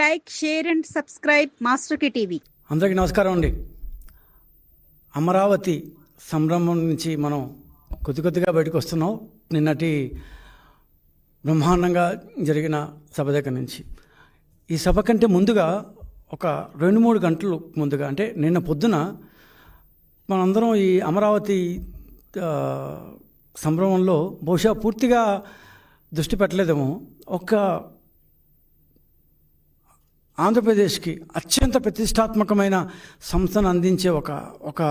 Like share and subscribe subscribe Master K అందరికీ నమస్కారం అండి. అమరావతి సంరంభం నుంచి మనం కొద్ది కొద్దిగా బయటకు వస్తున్నాం. నిన్నటి బ్రహ్మాండంగా జరిగిన సభ దగ్గర నుంచి. ఈ సభ కంటే ముందుగా ఒక రెండు మూడు గంటలు ముందుగా అంటే నిన్న పొద్దున మనందరం ఈ అమరావతి సంభ్రమంలో బహుశా పూర్తిగా దృష్టి పెట్టలేదేమో. ఒక ఆంధ్రప్రదేశ్కి అత్యంత ప్రతిష్టాత్మకమైన సంస్థను అందించే ఒక ఒక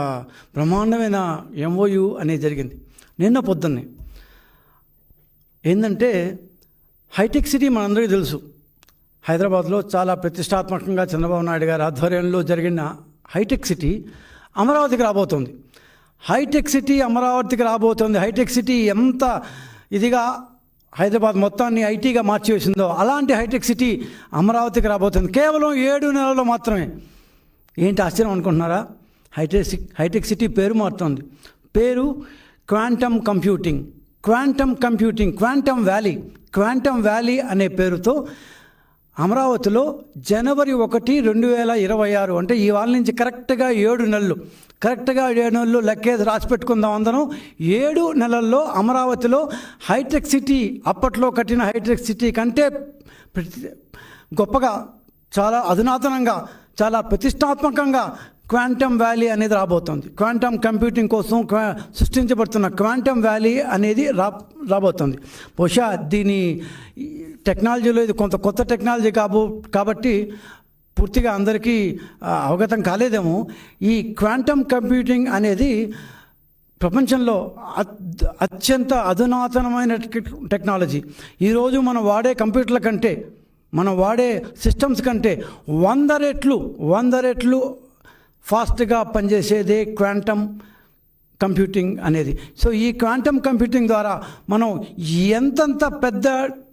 బ్రహ్మాండమైన ఎంఓయు అనేది జరిగింది. నిన్న పొద్దున్నే. ఏంటంటే హైటెక్ సిటీ మనందరికీ తెలుసు. హైదరాబాద్లో చాలా ప్రతిష్టాత్మకంగా చంద్రబాబు నాయుడు గారి ఆధ్వర్యంలో జరిగిన హైటెక్ సిటీ అమరావతికి రాబోతోంది. హైటెక్ సిటీ అమరావతికి రాబోతోంది. హైటెక్ సిటీ ఎంత ఇదిగా హైదరాబాద్ మొత్తాన్ని ఐటీగా మార్చివేసిందో అలాంటి హైటెక్ సిటీ అమరావతికి రాబోతుంది. కేవలం ఏడు నెలల్లో మాత్రమే. ఏంటి ఆశ్చర్యం అనుకుంటున్నారా? హైటెక్ హైటెక్ సిటీ పేరు మారుతోంది. పేరు quantum computing. Quantum computing quantum valley quantum valley అనే పేరుతో అమరావతిలో జనవరి ఒకటి రెండు వేల ఇరవై ఆరు అంటే ఈ వాళ్ళ నుంచి కరెక్ట్గా ఏడు నెలలు కరెక్ట్గా ఏడు నెలలు లెక్కేసి రాసి పెట్టుకుందాం అందరం. ఏడు నెలల్లో అమరావతిలో హైటెక్ సిటీ అప్పట్లో కట్టిన హైటెక్ సిటీ కంటే గొప్పగా చాలా అధునాతనంగా చాలా ప్రతిష్టాత్మకంగా క్వాంటమ్ వ్యాలీ అనేది రాబోతోంది. క్వాంటమ్ కంప్యూటింగ్ కోసం క్వా సృష్టించబడుతున్న క్వాంటమ్ వ్యాలీ అనేది రా రాబోతోంది. బహుశా దీని టెక్నాలజీలో ఇది కొంత కొత్త టెక్నాలజీ కాబో కాబట్టి పూర్తిగా అందరికీ అవగతం కాలేదేమో. ఈ క్వాంటమ్ కంప్యూటింగ్ అనేది ప్రపంచంలో అత్యంత అధునాతనమైన టెక్నాలజీ. ఈరోజు మనం వాడే కంప్యూటర్ల కంటే మనం వాడే సిస్టమ్స్ కంటే వంద రెట్లు వంద రెట్లు ఫాస్ట్గా పనిచేసేదే క్వాంటమ్ కంప్యూటింగ్ అనేది. సో ఈ క్వాంటమ్ కంప్యూటింగ్ ద్వారా మనం ఎంతంత పెద్ద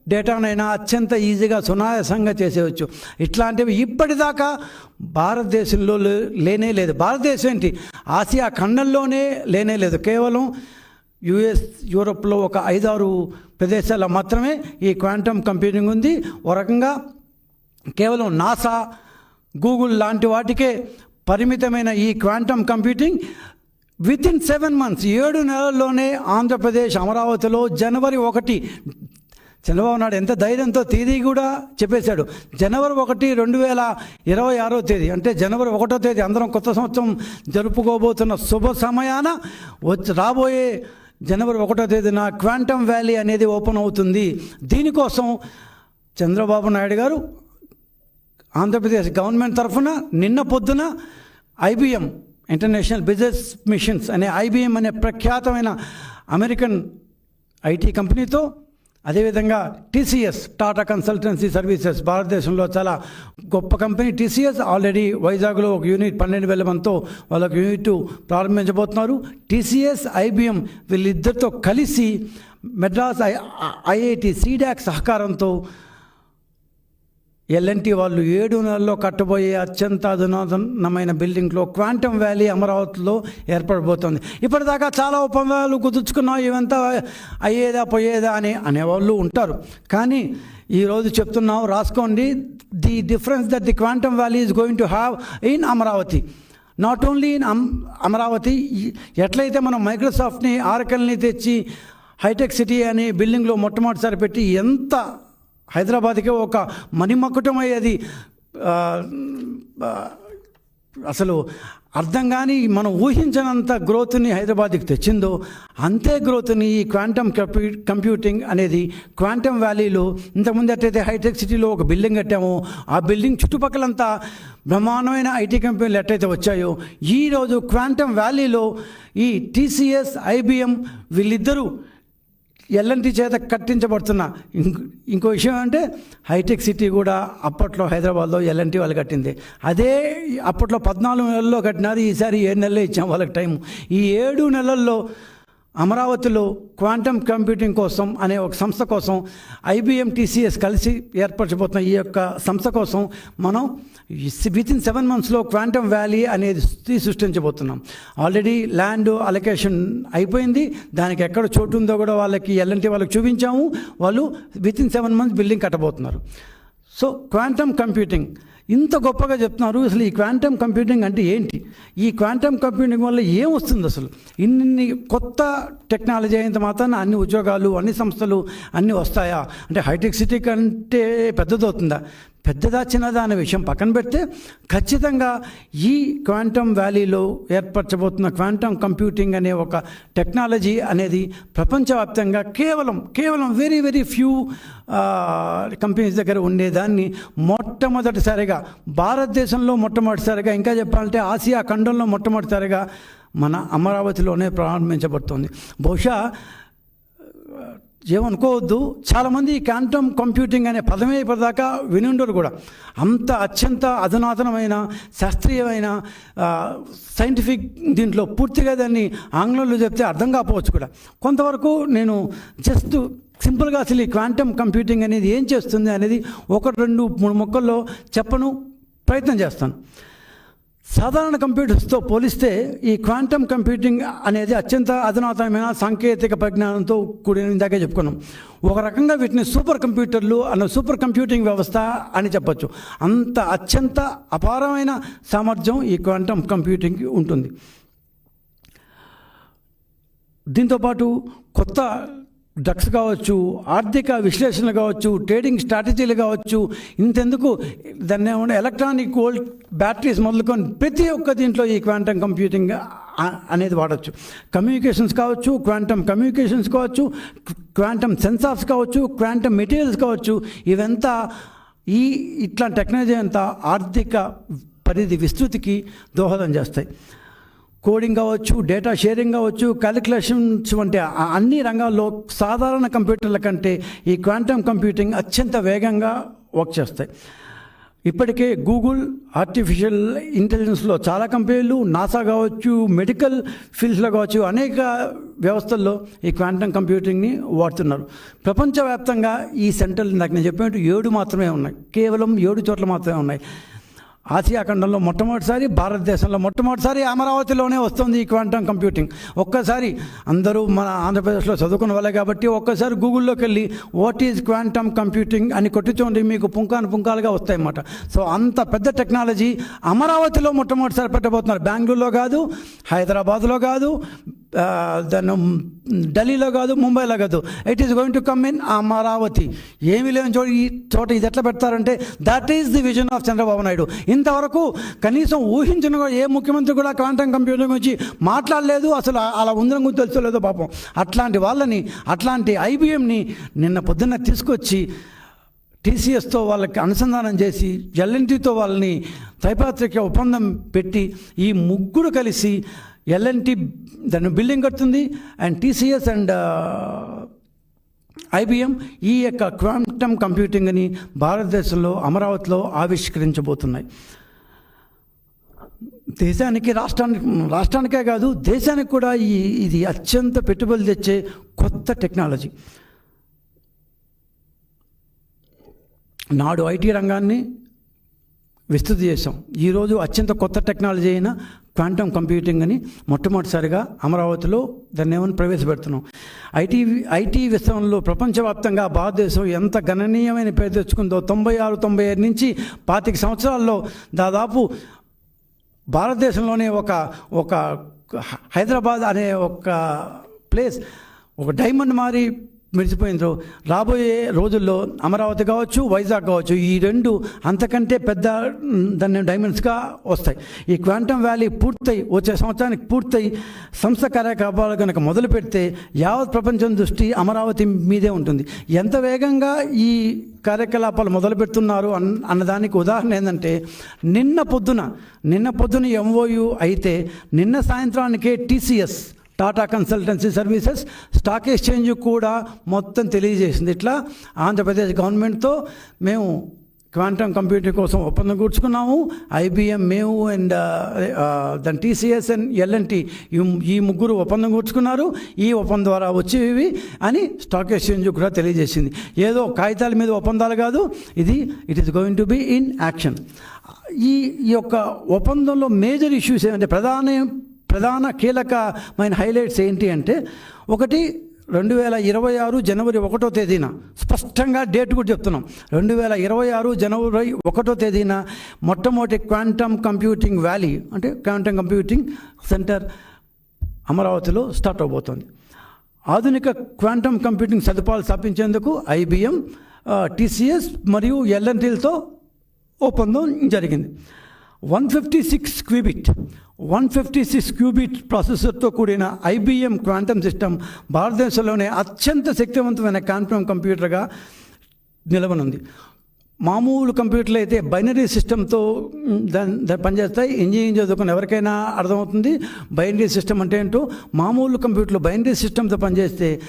డేటానైనా అత్యంత ఈజీగా సునాయాసంగా చేసేయచ్చు. ఇట్లాంటివి ఇప్పటిదాకా భారతదేశంలో లే- లేనే లేదు. భారతదేశం ఏంటి? ఆసియా ఖండంలోనే లేనే లేదు. కేవలం యుఎస్ యూరోప్లో ఒక ఐదారు ప్రదేశాల్లో మాత్రమే ఈ క్వాంటమ్ కంప్యూటింగ్ ఉంది. ఓ రకంగా కేవలం నాసా గూగుల్ లాంటి వాటికే పరిమితమైన ఈ quantum computing with in seven months ఏడు నెలల్లోనే ఆంధ్రప్రదేశ్ అమరావతిలో జనవరి ఒకటి చంద్రబాబు నాయుడు ఎంత ధైర్యంతో తేదీ కూడా చెప్పేశాడు. జనవరి ఒకటి రెండు వేల ఇరవై ఆరో తేదీ అంటే జనవరి ఒకటో తేదీ అందరం కొత్త సంవత్సరం జరుపుకోబోతున్న శుభ సమయాన వచ్చి రాబోయే జనవరి ఒకటో తేదీన క్వాంటమ్ వ్యాలీ అనేది ఓపెన్ అవుతుంది. దీనికోసం చంద్రబాబు నాయుడు గారు ఆంధ్రప్రదేశ్ గవర్నమెంట్ తరఫున నిన్న పొద్దున ఐబిఎం ఇంటర్నేషనల్ బిజినెస్ మిషన్స్ అనే ఐబిఎం అనే ప్రఖ్యాతమైన అమెరికన్ ఐటీ కంపెనీతో అదేవిధంగా టీసీఎస్ టాటా కన్సల్టెన్సీ సర్వీసెస్ భారతదేశంలో చాలా గొప్ప కంపెనీ. టీసీఎస్ ఆల్రెడీ వైజాగ్లో ఒక యూనిట్ పన్నెండు వేల మందితో వాళ్ళకి యూనిట్ ప్రారంభించబోతున్నారు. టీసీఎస్ ఐబిఎం వీళ్ళిద్దరితో కలిసి Madras I IIT CDAC L and T L&T వాళ్ళు ఏడు నెలల్లో కట్టబోయే అత్యంత అధునాతనమైన బిల్డింగ్లో క్వాంటమ్ వ్యాలీ అమరావతిలో ఏర్పడబోతోంది. ఇప్పటిదాకా చాలా ఒప్పందాలు కుదుర్చుకున్నాం ఇవంతా అయ్యేదా పోయేదా అని అనేవాళ్ళు ఉంటారు. కానీ ఈరోజు చెప్తున్నాం రాసుకోండి. The difference that the quantum valley is going to have in Amaravati. Not only in am Amaravati ఎట్లయితే మనం మైక్రోసాఫ్ట్ని ఆరకల్ని తెచ్చి హైటెక్ సిటీ అని బిల్డింగ్లో మొట్టమొదటిసారి పెట్టి ఎంత హైదరాబాద్కే ఒక మణిమకుటం అయ్యేది అసలు అర్థం కానీ మనం ఊహించినంత గ్రోత్ని హైదరాబాద్కి తెచ్చిందో అంతే గ్రోత్ని ఈ క్వాంటమ్ కంప్యూ కంప్యూటింగ్ అనేది క్వాంటమ్ వ్యాలీలో ఇంతకుముందు ఎట్టయితే హైటెక్ సిటీలో ఒక బిల్డింగ్ కట్టామో ఆ బిల్డింగ్ చుట్టుపక్కలంతా బ్రహ్మాండమైన ఐటీ కంపెనీలు ఎట్టయితే వచ్చాయో ఈరోజు క్వాంటమ్ వ్యాలీలో ఈ టీసీఎస్ ఐబిఎం వీళ్ళిద్దరూ ఎల్ఎన్టీ చేత కట్టించబడుతున్న ఇంకో ఇంకో విషయం అంటే హైటెక్ సిటీ కూడా అప్పట్లో హైదరాబాద్లో ఎల్ఎన్టీ వాళ్ళు కట్టింది. అదే అప్పట్లో పద్నాలుగు నెలల్లో కట్టినది ఈసారి ఏడు నెలలే ఇచ్చాం వాళ్ళకి టైం ఈ ఏడు నెలల్లో అమరావతిలో క్వాంటమ్ కంప్యూటింగ్ కోసం అనే ఒక సంస్థ కోసం ఐబిఎం టీసీఎస్ కలిసి ఏర్పరచబోతున్న ఈ యొక్క సంస్థ కోసం మనం విత్ ఇన్ సెవెన్ మంత్స్లో క్వాంటమ్ వ్యాలీ అనేది సృష్టించబోతున్నాం. ఆల్రెడీ ల్యాండ్ అలొకేషన్ అయిపోయింది. దానికి ఎక్కడ చోటు ఉందో కూడా వాళ్ళకి ఎల్ఎన్టీ వాళ్ళకి చూపించాము. వాళ్ళు with in seven months building కట్టబోతున్నారు. సో క్వాంటమ్ కంప్యూటింగ్ ఇంత గొప్పగా చెప్తున్నారు. అసలు ఈ క్వాంటమ్ కంప్యూటింగ్ అంటే ఏంటి? ఈ క్వాంటమ్ కంప్యూటింగ్ వల్ల ఏం వస్తుంది అసలు? ఇన్ని కొత్త టెక్నాలజీ అయినంత మాత్రాన అన్ని ఉద్యోగాలు అన్ని సంస్థలు అన్నీ వస్తాయా? అంటే హైటెక్ సిటీ కంటే పెద్దదవుతుందా? పెద్దదా చిన్నదా అనే విషయం పక్కన పెడితే ఖచ్చితంగా ఈ క్వాంటమ్ వ్యాలీలో ఏర్పరచబోతున్న క్వాంటమ్ కంప్యూటింగ్ అనే ఒక టెక్నాలజీ అనేది ప్రపంచవ్యాప్తంగా కేవలం కేవలం వెరీ వెరీ ఫ్యూ కంపెనీస్ దగ్గర ఉండేదాన్ని మొట్టమొదటిసారిగా భారతదేశంలో మొట్టమొదటిసారిగా ఇంకా చెప్పాలంటే ఆసియా ఖండంలో మొట్టమొదటిసారిగా మన అమరావతిలోనే ప్రారంభించబడుతుంది. బహుశా ఏమనుకోవద్దు. చాలామంది క్వాంటమ్ కంప్యూటింగ్ అనే పదమే ఇప్పటిదాకా వినుండరు కూడా. అంత అత్యంత అధునాతనమైన శాస్త్రీయమైన సైంటిఫిక్ దీంట్లో పూర్తిగా దాన్ని ఆంగ్లంలో చెప్తే అర్థం కాకపోవచ్చు కూడా. కొంతవరకు నేను జస్ట్ సింపుల్గా అసలు ఈ క్వాంటమ్ కంప్యూటింగ్ అనేది ఏం చేస్తుంది అనేది ఒక రెండు మూడు మొక్కల్లో చెప్పను ప్రయత్నం చేస్తాను. సాధారణ కంప్యూటర్స్తో పోలిస్తే ఈ క్వాంటమ్ కంప్యూటింగ్ అనేది అత్యంత అధునాతనమైన సాంకేతిక పరిజ్ఞానంతో కూడిన ఇందాకే చెప్పుకున్నాం. ఒక రకంగా వీటిని సూపర్ కంప్యూటర్లు అన్న సూపర్ కంప్యూటింగ్ వ్యవస్థ అని చెప్పొచ్చు. అంత అత్యంత అపారమైన సామర్థ్యం ఈ క్వాంటమ్ కంప్యూటింగ్కి ఉంటుంది. దీంతోపాటు కొత్త డ్రగ్స్ కావచ్చు ఆర్థిక విశ్లేషణలు కావచ్చు ట్రేడింగ్ స్ట్రాటజీలు కావచ్చు ఇంతెందుకు దాన్ని ఏమన్నా ఎలక్ట్రానిక్ ఓల్డ్ బ్యాటరీస్ మొదలుకొని ప్రతి ఒక్క దీంట్లో ఈ క్వాంటమ్ కంప్యూటింగ్ అనేది వాడచ్చు. కమ్యూనికేషన్స్ కావచ్చు క్వాంటమ్ కమ్యూనికేషన్స్ కావచ్చు క్వాంటమ్ సెన్సార్స్ కావచ్చు క్వాంటమ్ మెటీరియల్స్ కావచ్చు ఇవంతా ఈ ఇట్లా టెక్నాలజీ అంతా ఆర్థిక పరిధి విస్తృతికి దోహదం చేస్తాయి. కోడింగ్ కావచ్చు డేటా షేరింగ్ కావచ్చు క్యాలిక్యులేషన్స్ వంటి అన్ని రంగాల్లో సాధారణ కంప్యూటర్ల కంటే ఈ క్వాంటమ్ కంప్యూటింగ్ అత్యంత వేగంగా వర్క్ చేస్తాయి. ఇప్పటికే గూగుల్ ఆర్టిఫిషియల్ ఇంటెలిజెన్స్లో చాలా కంపెనీలు నాసా కావచ్చు మెడికల్ ఫీల్డ్స్లో కావచ్చు అనేక వ్యవస్థల్లో ఈ క్వాంటమ్ కంప్యూటింగ్ని వాడుతున్నారు. ప్రపంచవ్యాప్తంగా ఈ సెంటర్లు నాకు నేను చెప్పినట్టు ఏడు మాత్రమే ఉన్నాయి. కేవలం ఏడు చోట్ల మాత్రమే ఉన్నాయి. ఆసియా ఖండంలో మొట్టమొదటిసారి భారతదేశంలో మొట్టమొదటిసారి అమరావతిలోనే వస్తుంది ఈ క్వాంటమ్ కంప్యూటింగ్. ఒక్కసారి అందరూ మన ఆంధ్రప్రదేశ్లో చదువుకున్న వాళ్ళే కాబట్టి ఒక్కసారి గూగుల్లోకి వెళ్ళి వాట్ ఈజ్ క్వాంటమ్ కంప్యూటింగ్ అని కొట్టించోండి మీకు పుంకాను పుంకాలుగా వస్తాయన్నమాట. సో అంత పెద్ద టెక్నాలజీ అమరావతిలో మొట్టమొదటిసారి పెట్టబోతున్నారు. బెంగళూరులో కాదు హైదరాబాద్లో కాదు దాన్ని ఢిల్లీలో కాదు ముంబైలో కాదు. It is going to come in Amaravati. ఏమీ లేని చోట ఈ చోట ఇది ఎట్లా పెడతారంటే that is the vision of Chandrababu Naidu. ఇంతవరకు కనీసం ఊహించిన ఏ ముఖ్యమంత్రి కూడా క్వాంటమ్ కంప్యూటర్ గురించి మాట్లాడలేదు అసలు అలా ఉందని గురించి తెలుసుకోలేదో పాపం. అట్లాంటి వాళ్ళని అట్లాంటి ఐబిఎంని నిన్న పొద్దున్న తీసుకొచ్చి టీసీఎస్తో వాళ్ళకి అనుసంధానం చేసి ఎల్ఎన్టీతో వాళ్ళని త్రైపాత్రిక ఒప్పందం పెట్టి ఈ ముగ్గురు కలిసి ఎల్ఎన్టీ దాన్ని బిల్డింగ్ కడుతుంది. అండ్ టీసీఎస్ అండ్ ఐబిఎం ఈ యొక్క క్వాంటమ్ కంప్యూటింగ్ని భారతదేశంలో అమరావతిలో ఆవిష్కరించబోతున్నాయి. దేశానికి రాష్ట్రానికి రాష్ట్రానికే కాదు దేశానికి కూడా ఈ ఇది అత్యంత పెట్టుబడులు తెచ్చే కొత్త టెక్నాలజీ. నాడు ఐటీ రంగాన్ని విస్తృతి చేశాం. ఈరోజు అత్యంత కొత్త టెక్నాలజీ అయిన క్వాంటమ్ కంప్యూటింగ్ అని మొట్టమొదటిసారిగా అమరావతిలో దాన్ని ఏమని ప్రవేశపెడుతున్నాం. ఐటీ ఐటీ విస్తరణలో ప్రపంచవ్యాప్తంగా భారతదేశం ఎంత గణనీయమైన పేరు తెచ్చుకుందో తొంభై ఆరు తొంభై ఐదు నుంచి పాతిక సంవత్సరాల్లో దాదాపు భారతదేశంలోనే ఒక ఒక హైదరాబాద్ అనే ఒక ప్లేస్ ఒక డైమండ్ మారి మెరిసిపోయిందో. రాబోయే రోజుల్లో అమరావతి కావచ్చు వైజాగ్ కావచ్చు ఈ రెండు అంతకంటే పెద్ద దాన్ని డైమండ్స్గా వస్తాయి. ఈ క్వాంటమ్ వ్యాలీ పూర్తయి వచ్చే సంవత్సరానికి పూర్తయి సంస్థ కార్యకలాపాలు కనుక మొదలు పెడితే యావత్ ప్రపంచం దృష్టి అమరావతి మీదే ఉంటుంది. ఎంత వేగంగా ఈ కార్యకలాపాలు మొదలు పెడుతున్నారు అన్ అన్నదానికి ఉదాహరణ ఏంటంటే నిన్న పొద్దున నిన్న పొద్దున ఎంఓయు అయితే నిన్న సాయంత్రానికే TCS Tata consultancy services stock exchange కూడా మొత్తం తెలియజేసింది. ఇట్లా ఆంధ్రప్రదేశ్ గవర్నమెంట్తో మేము క్వాంటమ్ కంప్యూటర్ కోసం ఒప్పందం కూర్చుకున్నాము. ఐబిఎం మేము అండ్ దాని TCS and L and T ఈ ముగ్గురు ఒప్పందం కూర్చుకున్నారు. ఈ ఒప్పందం ద్వారా వచ్చేవి అని స్టాక్ ఎక్స్చేంజ్ కూడా తెలియజేసింది. ఏదో కాగితాల మీద ఒప్పందాలు కాదు. ఇది it is going to be in action ఈ ఈ యొక్క ఒప్పందంలో మేజర్ ఇష్యూస్ ఏమంటే ప్రధాన ప్రధాన కీలకమైన హైలైట్స్ ఏంటి అంటే ఒకటి రెండు వేల ఇరవై ఆరు జనవరి ఒకటో తేదీన స్పష్టంగా డేట్ కూడా చెప్తున్నాం. రెండు వేల ఇరవై ఆరు జనవరి ఒకటో తేదీన మొట్టమొదటి క్వాంటమ్ కంప్యూటింగ్ వ్యాలీ అంటే క్వాంటమ్ కంప్యూటింగ్ సెంటర్ అమరావతిలో స్టార్ట్ అవబోతోంది. ఆధునిక క్వాంటమ్ కంప్యూటింగ్ సదుపాయాలు స్థాపించేందుకు ఐబిఎం టీసీఎస్ మరియు ఎల్ఎన్టీలతో ఒప్పందం జరిగింది. One fifty six qubit one fifty six qubit ప్రాసెసర్తో కూడిన ఐబిఎం క్వాంటమ్ సిస్టమ్ భారతదేశంలోనే అత్యంత శక్తివంతమైన క్వాంటమ్ కంప్యూటర్గా నిలవనుంది. మామూలు కంప్యూటర్లు అయితే బైనరీ సిస్టమ్తో దాని పనిచేస్తాయి. ఇంజనీరింగ్ చదువుకుని ఎవరికైనా అర్థమవుతుంది. బైనరీ సిస్టమ్ అంటే ఏంటో? మామూలు కంప్యూటర్లు బైనరీ సిస్టమ్తో పనిచేస్తే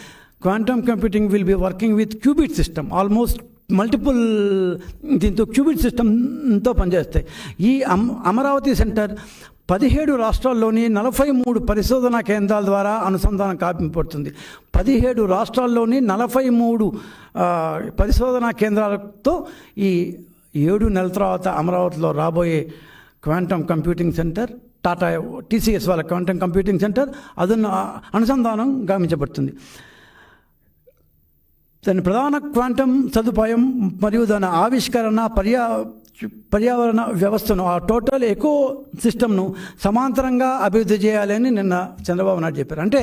quantum computing will be working with qubit system almost multiple దీంతో క్యూబిట్ సిస్టమ్తో పనిచేస్తాయి. ఈ అమ్ అమరావతి సెంటర్ పదిహేడు రాష్ట్రాల్లోని నలభై మూడు పరిశోధనా కేంద్రాల ద్వారా అనుసంధానం కాపింపడుతుంది పదిహేడు రాష్ట్రాల్లోని నలభై మూడు పరిశోధనా కేంద్రాలతో ఈ ఏడు నెలల తర్వాత అమరావతిలో రాబోయే quantum computing centre Tata TCS వాళ్ళ క్వాంటమ్ కంప్యూటింగ్ సెంటర్ అదన్న అనుసంధానం గామించబడుతుంది దాని ప్రధాన క్వాంటమ్ సదుపాయం మరియు దాని ఆవిష్కరణ పర్యా పర్యావరణ వ్యవస్థను ఆ టోటల్ ఎకో సిస్టమ్ను సమాంతరంగా అభివృద్ధి చేయాలని నిన్న చంద్రబాబు నాయుడు చెప్పారు. అంటే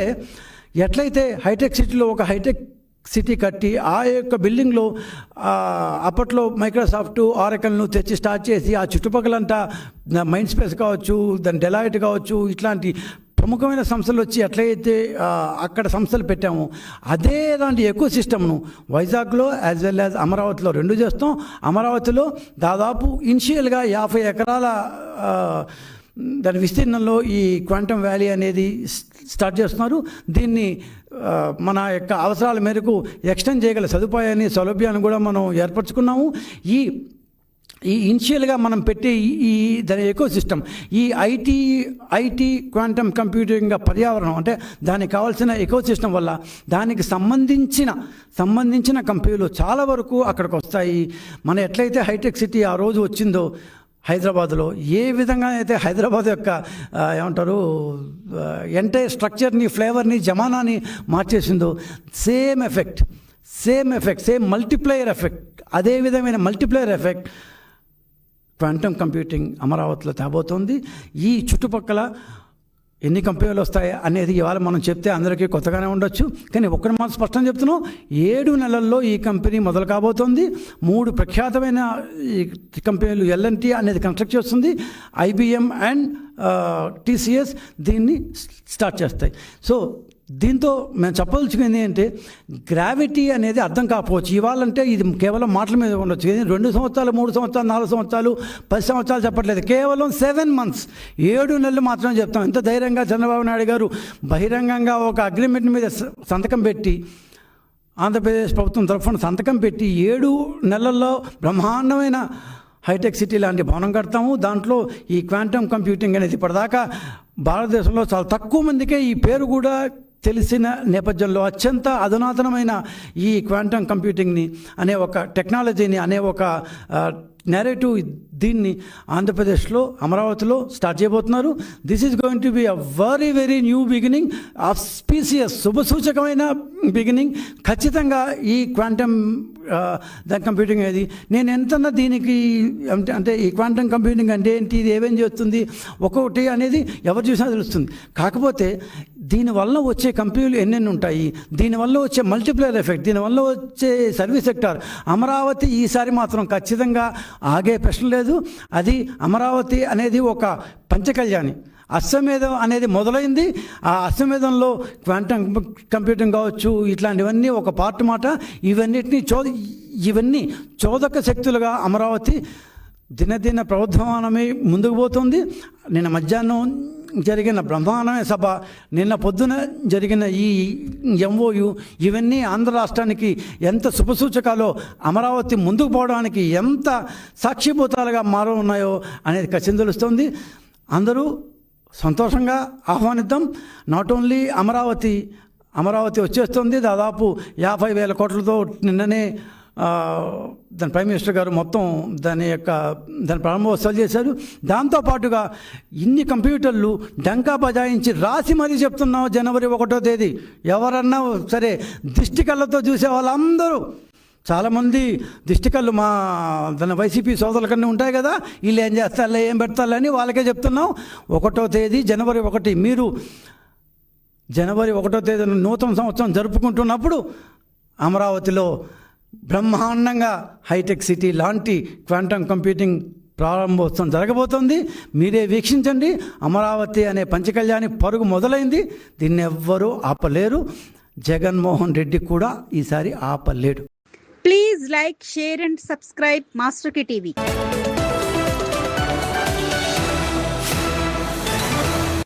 ఎట్లయితే హైటెక్ సిటీలో ఒక హైటెక్ సిటీ కట్టి ఆ యొక్క బిల్డింగ్లో అప్పట్లో మైక్రోసాఫ్ట్ ఆరకల్ను తెచ్చి స్టార్ట్ చేసి ఆ చుట్టుపక్కలంతా మైండ్ స్పేస్ కావచ్చు దాని డెలాయిట్ కావచ్చు ఇట్లాంటి ప్రముఖమైన సంస్థలు వచ్చి ఎట్లయితే అక్కడ సంస్థలు పెట్టామో. అదే లాంటి ఎక్కువ సిస్టమ్ను వైజాగ్లో యాజ్ వెల్ యాజ్ అమరావతిలో రెండు చేస్తాం. అమరావతిలో దాదాపు ఇనిషియల్గా యాభై ఎకరాల దాని విస్తీర్ణంలో ఈ క్వాంటమ్ వ్యాలీ అనేది స్టార్ట్ చేస్తున్నారు. దీన్ని మన యొక్క అవసరాల మేరకు ఎక్స్టెండ్ చేయగల సదుపాయాన్ని సౌలభ్యాన్ని కూడా మనం ఏర్పరచుకున్నాము. ఈ ఈ ఇనిషియల్గా మనం పెట్టే ఈ- దాని ఎకో సిస్టమ్ ఈ ఐటీ ఐటీ క్వాంటమ్ కంప్యూటింగ్ పర్యావరణం అంటే దానికి కావాల్సిన ఎకో సిస్టమ్ వల్ల దానికి సంబంధించిన సంబంధించిన కంపెనీలు చాలా వరకు అక్కడికి వస్తాయి. మన ఎట్లయితే హైటెక్ సిటీ ఆ రోజు వచ్చిందో హైదరాబాద్లో ఏ విధంగా అయితే హైదరాబాద్ యొక్క ఏమంటారు ఎంటైర్ స్ట్రక్చర్ని ఫ్లేవర్ని జమానాని మార్చేసిందో same effect same effect same multiplier effect అదే విధమైన మల్టిప్లయర్ ఎఫెక్ట్ క్వాంటమ్ కంప్యూటింగ్ అమరావతిలో తేబోతోంది. ఈ చుట్టుపక్కల ఎన్ని కంపెనీలు వస్తాయి అనేది ఇవాళ మనం చెప్తే అందరికీ కొత్తగానే ఉండొచ్చు. కానీ ఒక్కటి మనం స్పష్టం చెప్తున్నాం. ఏడు నెలల్లో ఈ కంపెనీ మొదలు కాబోతోంది. మూడు ప్రఖ్యాతమైన ఈ కంపెనీలు ఎల్ఎన్టీ అనేది కన్స్ట్రక్ట్ చేస్తుంది. ఐబిఎం అండ్ టీసీఎస్ దీన్ని స్టార్ట్ చేస్తాయి. సో దీంతో మేము చెప్పదలుచుకుంది ఏంటంటే గ్రావిటీ అనేది అర్థం కాకపోవచ్చు. ఇవాళంటే ఇది కేవలం మాటల మీద ఉండొచ్చు. రెండు సంవత్సరాలు మూడు సంవత్సరాలు నాలుగు సంవత్సరాలు పది సంవత్సరాలు చెప్పట్లేదు. కేవలం సెవెన్ మంత్స్ ఏడు నెలలు మాత్రమే చెప్తాం. ఎంత ధైర్యంగా చంద్రబాబు నాయుడు గారు బహిరంగంగా ఒక అగ్రిమెంట్ మీద సంతకం పెట్టి ఆంధ్రప్రదేశ్ ప్రభుత్వం తరఫున సంతకం పెట్టి ఏడు నెలల్లో బ్రహ్మాండమైన హైటెక్ సిటీ లాంటి భవనం కడతాము. దాంట్లో ఈ క్వాంటమ్ కంప్యూటింగ్ అనేది ఇప్పటిదాకా భారతదేశంలో చాలా తక్కువ మందికే ఈ పేరు కూడా తెలిసిన నేపథ్యంలో అత్యంత అధునాతనమైన ఈ క్వాంటమ్ కంప్యూటింగ్ని అనే ఒక టెక్నాలజీని అనే ఒక నేరేటివ్ దీన్ని ఆంధ్రప్రదేశ్లో అమరావతిలో స్టార్ట్ చేయబోతున్నారు. This is going to be a very very new beginning of auspicious శుభసూచకమైన beginning ఖచ్చితంగా ఈ క్వాంటమ్ దాని కంప్యూటింగ్ అనేది నేను ఎంతన్నా దీనికి అంటే అంటే ఈ క్వాంటమ్ కంప్యూటింగ్ అంటే ఏంటి ఇది ఏమేం చేస్తుంది ఒక్కొక్కటి అనేది ఎవరు చూసినా తెలుస్తుంది. కాకపోతే దీనివల్ల వచ్చే కంపెనీలు ఎన్నెన్ని ఉంటాయి? దీనివల్ల వచ్చే మల్టిప్లేయర్ ఎఫెక్ట్ దీనివల్ల వచ్చే సర్వీస్ సెక్టార్ అమరావతి ఈసారి మాత్రం ఖచ్చితంగా ఆగే ప్రశ్న లేదు. అది అమరావతి అనేది ఒక పంచకళ్యాణి. అశ్వమేధం అనేది మొదలైంది. ఆ అశ్వమేధంలో క్వాంటమ్ కంప్యూటింగ్ కావచ్చు ఇట్లాంటివన్నీ ఒక పార్ట్ మాట. ఇవన్నిటిని చో ఇవన్నీ చోదక శక్తులుగా అమరావతి దినదిన ప్రవర్ధమానమై ముందుకు పోతుంది. నిన్న మధ్యాహ్నం జరిగిన బ్రహ్మాండమైన సభ నిన్న పొద్దున జరిగిన ఈ ఎంఓయు ఇవన్నీ ఆంధ్ర రాష్ట్రానికి ఎంత శుభసూచకాలో అమరావతి ముందుకు పోవడానికి ఎంత సాక్షిభూతాలుగా మారు ఉన్నాయో అనేది ఖచ్చితం తెలుస్తుంది. అందరూ సంతోషంగా ఆహ్వానిద్దాం. నాట్ ఓన్లీ అమరావతి అమరావతి వచ్చేస్తుంది. దాదాపు యాభై వేల కోట్లతో నిన్ననే దాని ప్రైమ్ మినిస్టర్ గారు మొత్తం దాని యొక్క దాని ప్రారంభోత్సవాలు చేశారు. దాంతోపాటుగా ఇన్ని కంప్యూటర్లు డంకా బజాయించి రాసి మరీ చెప్తున్నాం జనవరి ఒకటో తేదీ. ఎవరన్నా సరే దిష్టి కళ్ళతో చూసే వాళ్ళందరూ. చాలామంది దిష్టి కళ్ళు మా దాని వైసీపీ సోదరుల కన్నా ఉంటాయి కదా వీళ్ళు ఏం చేస్తారులే ఏం పెడతారులే అని వాళ్ళకే చెప్తున్నాం. ఒకటో తేదీ జనవరి ఒకటి. మీరు జనవరి ఒకటో తేదీన నూతన సంవత్సరం జరుపుకుంటున్నప్పుడు అమరావతిలో బ్రహ్మాండంగా హైటెక్ సిటీ లాంటి క్వాంటమ్ కంప్యూటింగ్ ప్రారంభోత్సవం జరగబోతోంది. మీరే వీక్షించండి. అమరావతి అనే పంచకళ్యాణి పరుగు మొదలైంది. దీన్ని ఎవ్వరూ ఆపలేరు. జగన్మోహన్ రెడ్డి కూడా ఈసారి ఆపలేడు. Please like share and subscribe మాస్టర్కి టీవీ.